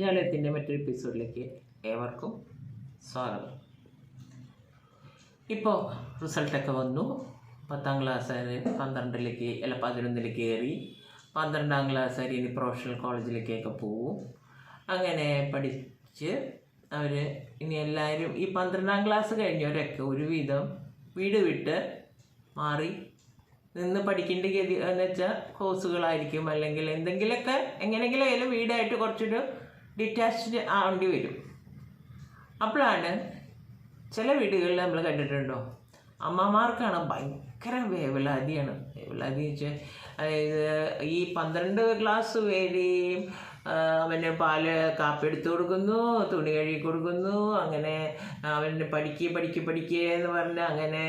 ജാലയത്തിന്റെ മറ്റൊരു എപ്പിസോഡിലേക്ക് ഏവർക്കും സ്വാഗതം. ഇപ്പോൾ റിസൾട്ടൊക്കെ വന്നു. പത്താം ക്ലാസ് പന്ത്രണ്ടിലേക്ക് അല്ല പതിനൊന്നിലേക്ക് കയറി. പന്ത്രണ്ടാം ക്ലാസ് വരെ ഇനി പ്രൊഫഷണൽ കോളേജിലേക്കൊക്കെ പോവും. അങ്ങനെ പഠിച്ച് അവർ ഇനി എല്ലാവരും ഈ പന്ത്രണ്ടാം ക്ലാസ് കഴിഞ്ഞവരൊക്കെ ഒരുവിധം വീട് വിട്ട് മാറി നിന്ന് പഠിക്കേണ്ട ഗതി എന്ന് വെച്ചാൽ കോഴ്സുകളായിരിക്കും അല്ലെങ്കിൽ എന്തെങ്കിലുമൊക്കെ എങ്ങനെയെങ്കിലും ആയാലും വീടായിട്ട് കുറച്ചൊരു ഡിറ്റാച്ച്ഡ് ആവേണ്ടി വരും. അപ്പോഴാണ് ചില വീടുകളിൽ നമ്മൾ കണ്ടിട്ടുണ്ടോ? അമ്മമാർക്കാണ് ഭയങ്കര വേവലാതിയാണ് വേവലാതി വെച്ചാൽ അതായത് ഈ പന്ത്രണ്ട് ഗ്ലാസ് വേലയും അവന് പാൽ കാപ്പി എടുത്ത് കൊടുക്കുന്നു തുണി കഴുകി കൊടുക്കുന്നു അങ്ങനെ അവന് പഠിക്കുക പഠിക്കുക പഠിക്കുക എന്ന് പറഞ്ഞ് അങ്ങനെ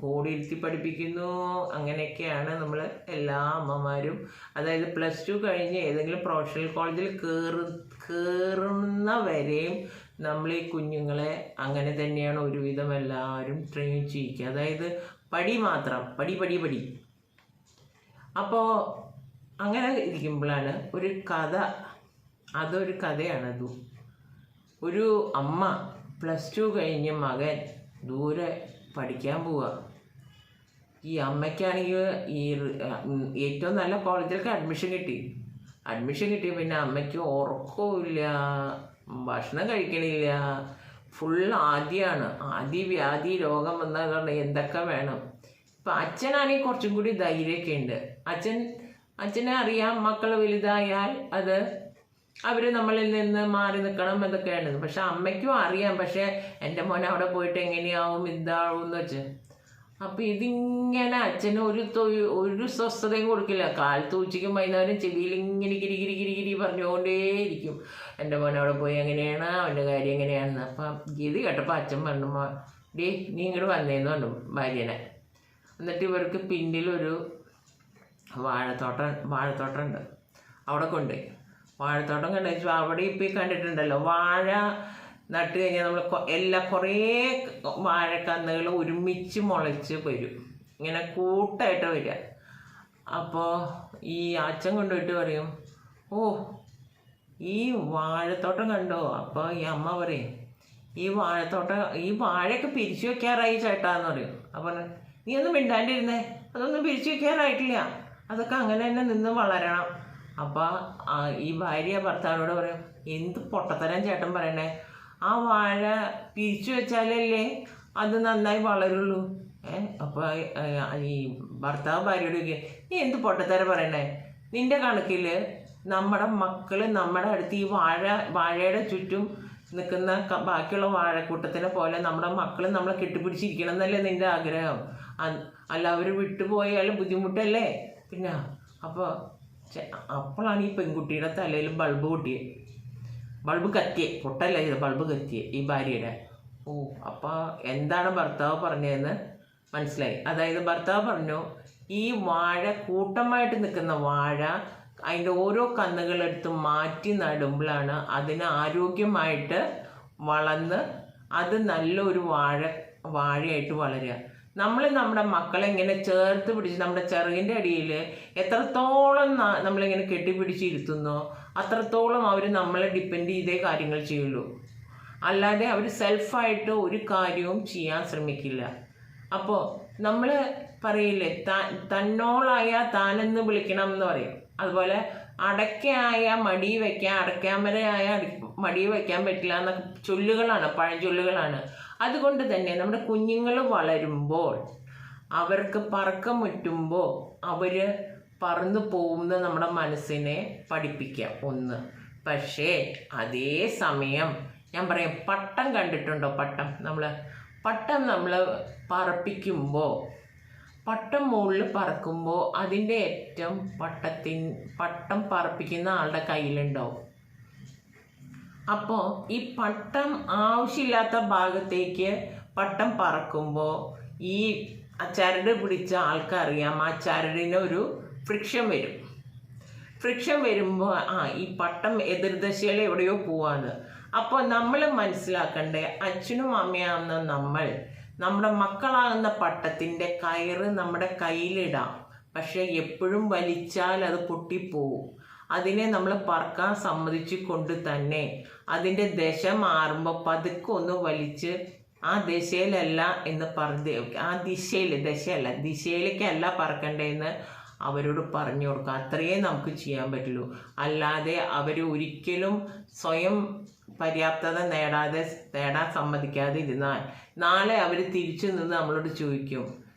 കൂടിയിരുത്തി പഠിപ്പിക്കുന്നു. അങ്ങനെയൊക്കെയാണ് നമ്മൾ എല്ലാ അമ്മമാരും അതായത് പ്ലസ് ടു കഴിഞ്ഞ് ഏതെങ്കിലും പ്രൊഫഷണൽ കോളേജിൽ കയറി കയറുന്ന വരെയും നമ്മൾ ഈ കുഞ്ഞുങ്ങളെ അങ്ങനെ തന്നെയാണ് ഒരുവിധം എല്ലാവരും ട്രെയിൻ ചെയ്യിക്കുക. അതായത് പടി മാത്രം പടി പടി പടി. അപ്പോൾ അങ്ങനെ ഇരിക്കുമ്പോഴാണ് ഒരു കഥ. അതൊരു കഥയാണത് ഒരു അമ്മ പ്ലസ് ടു കഴിഞ്ഞ് മകൻ ദൂരെ പഠിക്കാൻ പോവുക. ഈ അമ്മയ്ക്കാണെങ്കിൽ ഈ ഏറ്റവും നല്ല കോളേജിലൊക്കെ അഡ്മിഷൻ കിട്ടി. അഡ്മിഷൻ കിട്ടിയ പിന്നെ അമ്മയ്ക്ക് ഉറക്കവും ഭക്ഷണം കഴിക്കണില്ല. ഫുൾ ആദ്യമാണ് ആദ്യ വ്യാധി രോഗം വന്നാൽ കാരണം എന്തൊക്കെ വേണം? ഇപ്പം അച്ഛനാണെങ്കിൽ കുറച്ചും കൂടി ധൈര്യമൊക്കെ ഉണ്ട്. അച്ഛൻ അച്ഛനെ അറിയാം മക്കൾ വലുതായാൽ അത് അവർ നമ്മളിൽ നിന്ന് മാറി നിൽക്കണം എന്നൊക്കെയാണ്. പക്ഷെ അമ്മയ്ക്കും അറിയാം. പക്ഷെ എന്റെ മോൻ അവിടെ പോയിട്ട് എങ്ങനെയാവും ഇതാവും എന്ന് വെച്ച് അപ്പം ഇതിങ്ങനെ അച്ഛന് ഒരു ഒരു സ്വസ്ഥതയും കൊടുക്കില്ല. കാലത്ത് ഉച്ചയ്ക്കും വൈകുന്നേരം ചെവിയിൽ ഇങ്ങനെ ഗിരി ഗിരി ഗിരി ഗിരി പറഞ്ഞുകൊണ്ടേയിരിക്കും. എന്റെ മോൻ അവിടെ പോയി എങ്ങനെയാണ്? അവന്റെ കാര്യം എങ്ങനെയാണെന്ന്? അപ്പം ഗീതി കേട്ടപ്പോൾ അച്ഛൻ പറഞ്ഞു ഡേ നീ ഇങ്ങോട്ട് വന്നേന്ന് പറഞ്ഞു ഭാര്യനെ. എന്നിട്ട് ഇവർക്ക് പിന്നിലൊരു വാഴത്തോട്ടം വാഴത്തോട്ടം ഉണ്ട് അവിടെ കൊണ്ടുപോയി. വാഴത്തോട്ടം കണ്ടു. അവിടെ ഇപ്പോൾ കണ്ടിട്ടുണ്ടല്ലോ വാഴ നട്ട് കഴിഞ്ഞാൽ നമ്മൾ എല്ലാ കുറേ വാഴക്കന്നുകൾ ഒരുമിച്ച് മുളച്ച് വരും. ഇങ്ങനെ കൂട്ടായിട്ട് വരിക. അപ്പോൾ ഈ അച്ഛൻ കൊണ്ടുപോയിട്ട് പറയും ഓ ഈ വാഴത്തോട്ടം കണ്ടോ? അപ്പോൾ ഈ അമ്മ പറയും ഈ വാഴത്തോട്ടം ഈ വാഴയൊക്കെ പിരിച്ചു വെക്കാറായി ചേട്ടാന്ന് പറയും. അപ്പോൾ നീ ഒന്നും മിണ്ടാണ്ടിരുന്നേ അതൊന്നും പിരിച്ചു വെക്കാറായിട്ടില്ല. അതൊക്കെ അങ്ങനെ തന്നെ നിന്ന് വളരണം. അപ്പോൾ ഈ ഭാര്യ ഭർത്താവിനോട് പറയും എന്ത് പൊട്ടത്തരം ചേട്ടൻ പറയണേ? ആ വാഴ പിരിച്ചു വെച്ചാലല്ലേ അത് നന്നായി വളരുള്ളൂ. അപ്പോൾ ഈ ഭർത്താവ് ഭാര്യയോട് നീ എന്ത് പൊട്ടത്തരം പറയണേ? നിന്റെ കണക്കിൽ നമ്മുടെ മക്കൾ നമ്മുടെ അടുത്ത് ഈ വാഴ വാഴയുടെ ചുറ്റും നിൽക്കുന്ന ബാക്കിയുള്ള വാഴക്കൂട്ടത്തിനെ പോലെ നമ്മുടെ മക്കൾ നമ്മളെ കെട്ടിപ്പിടിച്ചിരിക്കണം എന്നല്ലേ നിന്റെ ആഗ്രഹം? അല്ല അവർ വിട്ടുപോയാൽ ബുദ്ധിമുട്ടല്ലേ? പിന്നെ അപ്പോൾ അപ്പോഴാണ് ഈ പെൺകുട്ടിയുടെ തലയിൽ ബൾബ് പൊട്ടിയത് ബൾബ് കത്തിയെ പൊട്ടല്ല ഇത് ബൾബ് കത്തിയെ ഈ ഭാര്യയുടെ. ഓ അപ്പോൾ എന്താണ് ഭർത്താവ് പറഞ്ഞതെന്ന് മനസ്സിലായി. അതായത് ഭർത്താവ് പറഞ്ഞു ഈ വാഴ കൂട്ടമായിട്ട് നിൽക്കുന്ന വാഴ അതിന്റെ ഓരോ കന്നുകളെടുത്ത് മാറ്റി നടുമ്പോഴാണ് അതിന് ആരോഗ്യമായിട്ട് വളർന്ന് അത് നല്ലൊരു വാഴ വാഴയായിട്ട് വളരുക. നമ്മൾ നമ്മുടെ മക്കളെ ഇങ്ങനെ ചേർത്ത് പിടിച്ച് നമ്മുടെ ചെറുകിന്റെ അടിയിൽ എത്രത്തോളം നമ്മളിങ്ങനെ കെട്ടിപ്പിടിച്ചിരുത്തുന്നോ അത്രത്തോളം അവർ നമ്മളെ ഡിപ്പെൻഡ് ചെയ്തേ കാര്യങ്ങൾ ചെയ്യുള്ളൂ. അല്ലാതെ അവർ സെൽഫായിട്ട് ഒരു കാര്യവും ചെയ്യാൻ ശ്രമിക്കില്ല. അപ്പോൾ നമ്മൾ പറയില്ലേ താൻ തന്നോളായ താനെന്ന് വിളിക്കണം എന്ന് പറയും. അതുപോലെ അടയ്ക്കയായ മടി വയ്ക്കാൻ അടയ്ക്കാമരയായ അടി- മടി വയ്ക്കാൻ പറ്റില്ല എന്ന ചൊല്ലുകളാണ് പഴഞ്ചൊല്ലുകളാണ്. അതുകൊണ്ട് തന്നെ നമ്മുടെ കുഞ്ഞുങ്ങൾ വളരുമ്പോൾ അവർക്ക് പറക്കം മുറ്റുമ്പോൾ അവർ പറന്നു പോകുന്ന നമ്മുടെ മനസ്സിനെ പഠിപ്പിക്കുക ഒന്ന്. പക്ഷേ അതേ സമയം ഞാൻ പറയാം പട്ടം കണ്ടിട്ടുണ്ടോ? പട്ടം നമ്മൾ പട്ടം നമ്മൾ പറപ്പിക്കുമ്പോൾ പട്ടം മുകളിൽ പറക്കുമ്പോൾ അതിന്റെ ഏറ്റവും പട്ടത്തിൻ പട്ടം പറപ്പിക്കുന്ന ആളുടെ കയ്യിലുണ്ടാവും. അപ്പോൾ ഈ പട്ടം ആവശ്യമില്ലാത്ത ഭാഗത്തേക്ക് പട്ടം പറക്കുമ്പോൾ ഈ ചരട് പിടിച്ച ആൾക്കറിയാം ആ ചരടിനൊരു ഫ്രിക്ഷൻ വരും. ഫ്രിക്ഷൻ വരുമ്പോൾ ആ ഈ പട്ടം എതിർദശയിൽ എവിടെയോ പോവാന്ന് അപ്പോൾ നമ്മൾ മനസ്സിലാക്കണ്ടേ അച്ഛനും അമ്മയാവുന്ന നമ്മൾ നമ്മുടെ മക്കളാകുന്ന പട്ടത്തിന്റെ കയറ് നമ്മുടെ കയ്യിലിടാം. പക്ഷെ എപ്പോഴും വലിച്ചാൽ അത് പൊട്ടിപ്പോവും. അതിനെ നമ്മൾ പറക്കാൻ സമ്മതിച്ചു കൊണ്ട് തന്നെ അതിന്റെ ദശ മാറുമ്പോൾ പതുക്കെ ഒന്ന് വലിച്ച് ആ ദിശയിലല്ല എന്ന് പറഞ്ഞ് ആ ദിശയിൽ ദശയല്ല ദിശയിലേക്കല്ല പറക്കണ്ടേന്ന് അവരോട് പറഞ്ഞു കൊടുക്കുക അത്രയേ നമുക്ക് ചെയ്യാൻ പറ്റുള്ളൂ. അല്ലാതെ അവർ ഒരിക്കലും സ്വയം പര്യാപ്തത നേടാതെ നേടാൻ സമ്മതിക്കാതെ ഇരുന്നാൽ നാളെ അവർ തിരിച്ചു നിന്ന് നമ്മളോട് ചോദിക്കും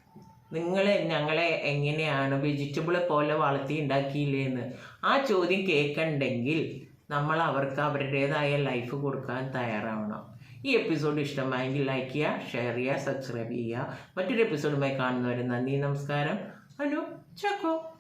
നിങ്ങൾ ഞങ്ങളെ എങ്ങനെയാണ് വെജിറ്റബിൾ പോലെ വളർത്തി ഉണ്ടാക്കിയില്ലേന്ന്? ആ ചോദ്യം കേൾക്കണ്ടെങ്കിൽ നമ്മൾ അവർക്ക് അവരുടേതായ ലൈഫ് കൊടുക്കാൻ തയ്യാറാവണം. ഈ എപ്പിസോഡ് ഇഷ്ടമായെങ്കിൽ ലൈക്ക് ചെയ്യുക ഷെയർ ചെയ്യുക സബ്സ്ക്രൈബ് ചെയ്യുക. മറ്റൊരു എപ്പിസോഡുമായി കാണുന്നവരെ നന്ദി നമസ്കാരം. അനു ചക്കോ.